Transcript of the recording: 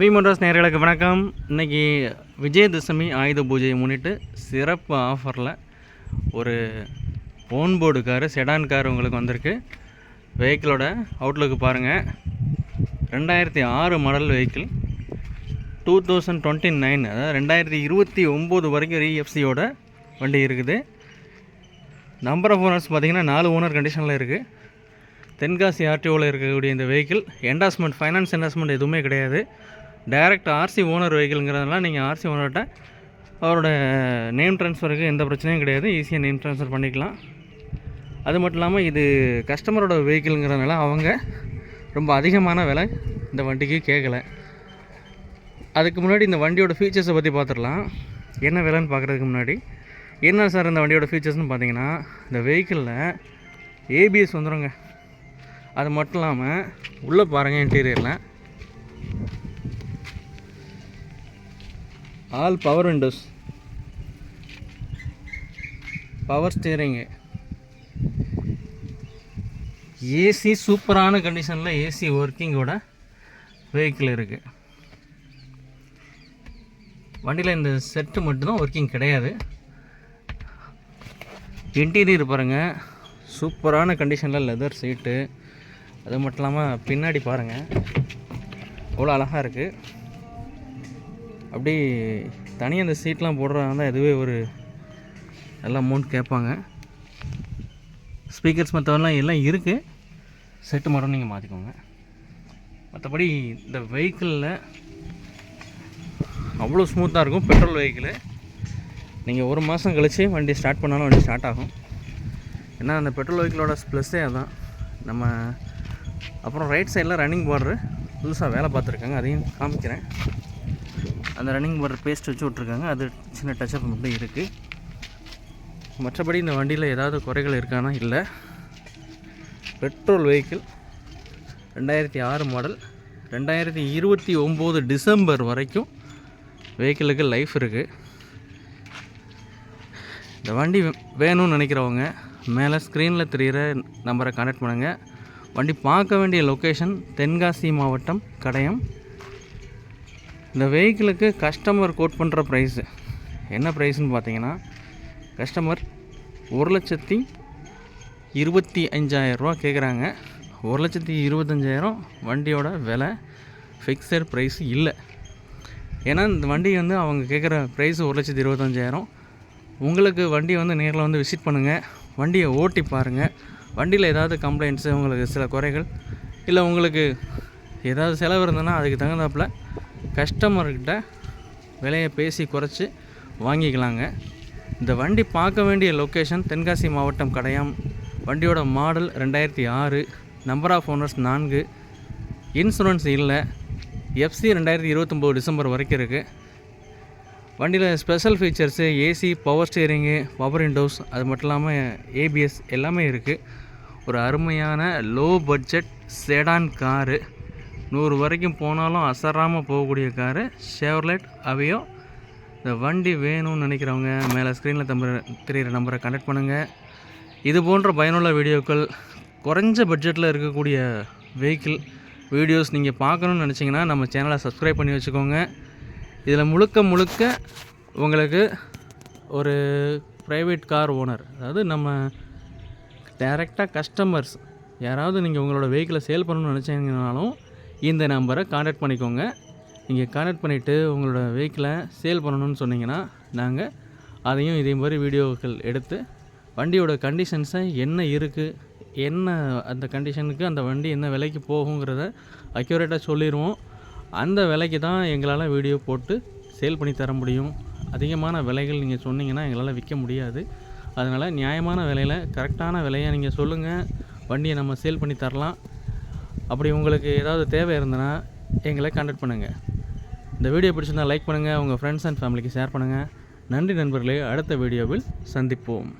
We Motors நேயர்களுக்கு வணக்கம். இன்றைக்கி விஜயதசமி ஆயுத பூஜையை முன்னிட்டு சிறப்பு ஆஃபரில் ஒரு own Ford car sedan car உங்களுக்கு வந்திருக்கு. வெஹிக்கிளோட அவுட்லுக்கு பாருங்கள் ரெண்டாயிரத்தி ஆறு model vehicle two thousand twenty nine அதாவது ரெண்டாயிரத்தி இருபத்தி ஒம்பது வரைக்கும் ரீஎஃப்சியோட வண்டி இருக்குது. நம்பர் ஆஃப் ஓனர்ஸ் பார்த்தீங்கன்னா நாலு ஓனர் கண்டிஷனில் இருக்குது தென்காசி ஆர்டிஓவில் இருக்கக்கூடிய இந்த வெஹிக்கிள் என்டாஸ்மெண்ட் ஃபைனான்ஸ் என்டாஸ்மெண்ட் எதுவுமே கிடையாது. டைரக்ட் ஆர்சி ஓனர் வெஹிக்கிள்ங்கிறதுனால நீங்கள் ஆர்சி ஓனர்கிட்ட அவரோட நேம் ட்ரான்ஸ்ஃபருக்கு எந்த பிரச்சனையும் கிடையாது. ஈஸியாக நேம் ட்ரான்ஸ்ஃபர் பண்ணிக்கலாம். அது மட்டும் இல்லாமல் இது கஸ்டமரோட வெஹிக்கிள்ங்கிறதுனால அவங்க ரொம்ப அதிகமான விலை இந்த வண்டிக்கு கேட்கல அதுக்கு முன்னாடி இந்த வண்டியோட ஃபீச்சர்ஸை பற்றி பார்த்துடலாம் என்ன விலைன்னு பார்க்குறதுக்கு முன்னாடி. என்ன சார் இந்த வண்டியோட ஃபீச்சர்ஸ்னு பார்த்தீங்கன்னா இந்த வெஹிக்கிளில் ஏபிஎஸ் வந்துடுங்க அது மட்டும் இல்லாமல் உள்ளே பாருங்கள் இன்டீரியரில் all power windows power steering AC சூப்பரான கண்டிஷனில் ஏசி ஒர்க்கிங்கோட வெஹிக்கிள் இருக்குது வண்டியில் இந்த செட்டு மட்டும்தான் ஒர்க்கிங் கிடையாது. இன்டீரியர் பாருங்கள் சூப்பரான கண்டிஷனில் லெதர் சீட்டு அது மட்டும் இல்லாமல் பின்னாடி பாருங்கள் அவ்வளோ அழகாக இருக்குது அப்படி தனியாக அந்த சீட்லாம் போடுறாங்க இதுவே ஒரு நல்ல அமௌண்ட் கேட்பாங்க. ஸ்பீக்கர்ஸ் மற்றவெல்லாம் எல்லாம் இருக்குது செட்டு மட்டும் நீங்கள் மாற்றிக்கோங்க மற்றபடி இந்த வெஹிக்கிளில் அவ்வளோ ஸ்மூத்தாக இருக்கும். பெட்ரோல் வெஹிக்கிளு நீங்கள் ஒரு மாதம் கழித்து வண்டி ஸ்டார்ட் பண்ணாலும் வண்டி ஸ்டார்ட் ஆகும். ஏன்னா அந்த பெட்ரோல் வெஹிக்கிளோட ப்ளஸ்ஸே அதான். நம்ம அப்புறம் ரைட் சைடில் ரன்னிங் பார்டரு புதுசாக வேலை பார்த்துருக்காங்க. அதையும் காமிக்கிறேன். அந்த ரன்னிங் பார்டர் பேஸ்ட் வச்சு விட்ருக்காங்க அது சின்ன டச்சப் மட்டும் இருக்குது மற்றபடி இந்த வண்டியில் ஏதாவது குறைகள் இருக்கானா? இல்லை. பெட்ரோல் வெஹிக்கிள் ரெண்டாயிரத்தி ஆறு மாடல் ரெண்டாயிரத்தி இருபத்தி ஒம்பது டிசம்பர் வரைக்கும் வெஹிக்கிளுக்கு லைஃப் இருக்குது இந்த வண்டி வே- வேணும்னு நினைக்கிறவங்க மேலே ஸ்க்ரீனில் தெரிகிற நம்பரை கான்டாக்ட் பண்ணுங்கள் வண்டி பார்க்க வேண்டிய லொக்கேஷன் தென்காசி மாவட்டம் கடையம். இந்த வெஹிக்கிளுக்கு கஸ்டமர் கோட் பண்ணுற ப்ரைஸு என்ன ப்ரைஸ்னு பார்த்தீங்கன்னா கஸ்டமர் ஒரு லட்சத்தி இருபத்தி அஞ்சாயிரரூவா கேட்குறாங்க ஒரு லட்சத்தி இருபத்தஞ்சாயிரம் வண்டியோட விலை ஃபிக்ஸட் ப்ரைஸ் இல்லை. ஏன்னா இந்த வண்டி வந்து அவங்க கேட்குற ப்ரைஸ் ஒரு லட்சத்தி இருபத்தஞ்சாயிரம் உங்களுக்கு வண்டி வந்து நேரில் வந்து விசிட் பண்ணுங்கள் வண்டியை ஓட்டி பாருங்கள் வண்டியில் ஏதாவது கம்ப்ளைண்ட்ஸு உங்களுக்கு சில குறைகள் இல்லை உங்களுக்கு ஏதாவது செலவு இருந்ததுன்னா அதுக்கு தகுந்தாப்புல கஸ்டமர்கிட்ட விலையை பேசி குறைச்சி வாங்கிக்கலாங்க. இந்த வண்டி பார்க்க வேண்டிய லொக்கேஷன் தென்காசி மாவட்டம் கடையாம். வண்டியோட மாடல் ரெண்டாயிரத்தி ஆறு நம்பர் ஆஃப் ஓனர்ஸ் நான்கு. இன்சூரன்ஸ் இல்லை. எஃப்சி ரெண்டாயிரத்தி இருபத்தொம்போது டிசம்பர் வரைக்கும் இருக்குது வண்டியில் special features AC power steering power windows அது மட்டும் இல்லாமல் ஏபிஎஸ் எல்லாமே இருக்குது ஒரு அருமையான லோ பட்ஜெட் செடான் காரு நூறு வரைக்கும் போனாலும் அசராமல் போகக்கூடிய காரு ஷேவர்லெட் அவையோ இந்த வண்டி வேணும்னு நினைக்கிறவங்க மேலே ஸ்க்ரீனில் தம்புற தெரிகிற நம்பரை கனெக்ட் பண்ணுங்கள் இது போன்ற பயனுள்ள வீடியோக்கள் குறைஞ்ச பட்ஜெட்டில் இருக்கக்கூடிய வெஹிக்கிள் வீடியோஸ் நீங்கள் பார்க்கணுன்னு நினச்சிங்கன்னா நம்ம சேனலை சப்ஸ்கிரைப் பண்ணி வச்சுக்கோங்க. இதில் முழுக்க முழுக்க உங்களுக்கு ஒரு ப்ரைவேட் கார் ஓனர் அதாவது நம்ம டைரெக்டாக கஸ்டமர்ஸ் யாராவது நீங்கள் உங்களோட வெஹிக்கிளை சேல் பண்ணணும்னு நினச்சிங்கனாலும் இந்த நம்பரை காண்டாக்ட் பண்ணிக்கோங்க. நீங்கள் காண்டாக்ட் பண்ணிவிட்டு உங்களோட வெஹிக்கிளை சேல் பண்ணணும்னு சொன்னீங்கன்னா நாங்கள் அதையும் இதே மாதிரி வீடியோக்கள் எடுத்து வண்டியோட கண்டிஷன்ஸை என்ன இருக்குது என்ன அந்த கண்டிஷனுக்கு அந்த வண்டி என்ன விலைக்கு போகுங்கிறத அக்யூரேட்டாக சொல்லிடுவோம் அந்த விலைக்கு தான் எங்களால் வீடியோ போட்டு சேல் பண்ணி தர முடியும். அதிகமான விலைகள் நீங்கள் சொன்னீங்கன்னா எங்களால் விற்க முடியாது. அதனால் நியாயமான விலையில் கரெக்டான விலையை நீங்கள் சொல்லுங்கள் வண்டியை நம்ம சேல் பண்ணி தரலாம். அப்படி உங்களுக்கு ஏதாவது தேவை இருந்ததுன்னா எங்களை கான்டாக்ட் பண்ணுங்கள் இந்த வீடியோ பிடிச்சிருந்தால் லைக் பண்ணுங்கள் உங்கள் ஃப்ரெண்ட்ஸ் அண்ட் ஃபேமிலிக்கு ஷேர் பண்ணுங்கள் நன்றி நண்பர்களே அடுத்த வீடியோவில் சந்திப்போம்.